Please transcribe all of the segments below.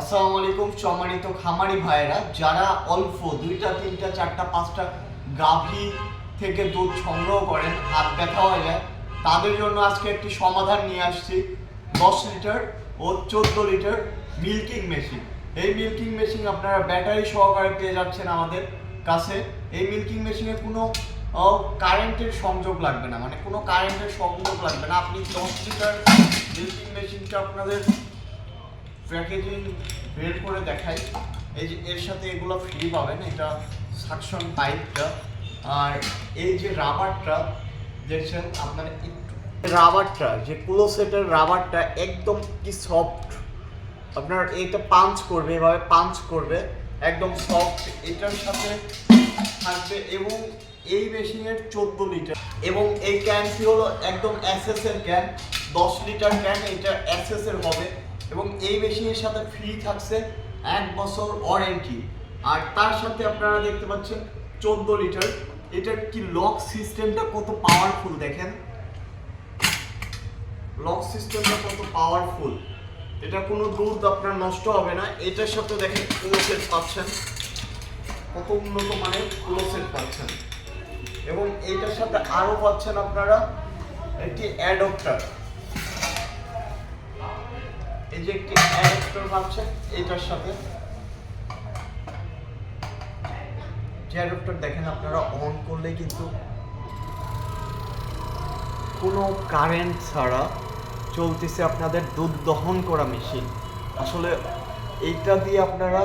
আসসালামু আলাইকুম, সম্মানিত খামারি ভাইয়েরা, যারা অল্প দুইটা, তিনটা, চারটা, পাঁচটা গাভী থেকে দুধ সংগ্রহ করেন, হাত ব্যথা হয়ে যায়, তাদের জন্য আজকে একটি সমাধান নিয়ে আসছি। দশ লিটার ও চোদ্দ লিটার মিল্কিং মেশিন। এই মিল্কিং মেশিন আপনারা ব্যাটারি সহকারে পেয়ে যাচ্ছেন আমাদের কাছে। এই মিল্কিং মেশিনে কোনো কারেন্টের সংযোগ লাগবে না মানে কোনো কারেন্টের সংযোগ লাগবে না। আপনি দশ লিটার মিল্কিং মেশিনটা আপনাদের প্যাকেজিং বের করে দেখাই। এই যে, এর সাথে এগুলো ফ্রি পাবেন, এটা সাকশন পাইপটা আর এই যে রাবারটা, দেখছেন আপনার একটু রাবারটা, যে কুলো সেটের রাবারটা একদম কি সফট আপনার এটা পাঞ্চ করবে, এভাবে পাঞ্চ করবে, একদম সফট এটার সাথে থাকবে এবং এই মেশিনের চোদ্দ লিটার এবং এই ক্যানটি হলো? একদম এর ক্যান দশ লিটার ক্যান এটা এর হবে। এবং এই মেশিনের সাথে ফ্রি থাকছে এক বছর ওয়ারেন্টি আর তার সাথে আপনারা দেখতে পাচ্ছেন চোদ্দ লিটার। এটার কি লক সিস্টেমটা কত পাওয়ারফুল দেখেন? লক সিস্টেমটা কত পাওয়ারফুল এটা কোনো দুধ আপনার নষ্ট হবে না। এটার সাথে দেখেন ক্লোসেট পাচ্ছেন। কত উন্নত মানের ক্লোসেট পাচ্ছেন। এবং এটার সাথে আরও পাচ্ছেন আপনারা একটি অ্যাডপ্টার যে একটি অ্যাডপ্টার পাচ্ছেন এটার সাথে যে দেখেন আপনারা অন করলে কিন্তু কোনো কারেন্ট ছাড়া চলতেছে আপনাদের দুধ দহন করা মেশিন আসলে এইটা দিয়ে আপনারা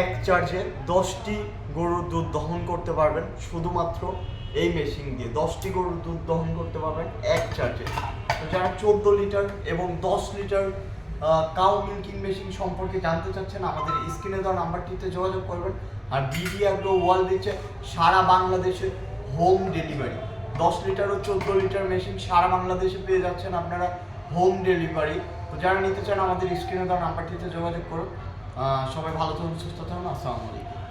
এক চার্জে দশটি গরুর দুধ দহন করতে পারবেন। শুধুমাত্র এই মেশিন দিয়ে দশটি গরুর দুধ দহন করতে পারবেন এক চার্জে তো যারা চোদ্দ লিটার এবং দশ লিটার কাউ মিল্কিং মেশিন সম্পর্কে জানতে চাচ্ছেন, আমাদের স্ক্রিনে দেওয়া নাম্বারটিতে যোগাযোগ করবেন। আর বিডি অ্যাগ্রো ওয়াল দিচ্ছে, সারা বাংলাদেশে হোম ডেলিভারি দশ লিটার ও চোদ্দ লিটার মেশিন সারা বাংলাদেশে পেয়ে যাচ্ছেন আপনারা হোম ডেলিভারি তো যারা নিতে চান, আমাদের স্ক্রিনে দেওয়া নাম্বারটিতে যোগাযোগ করুন। সবাই ভালো থাকুন, সুস্থ থাকুন, আসসালামু আলাইকুম।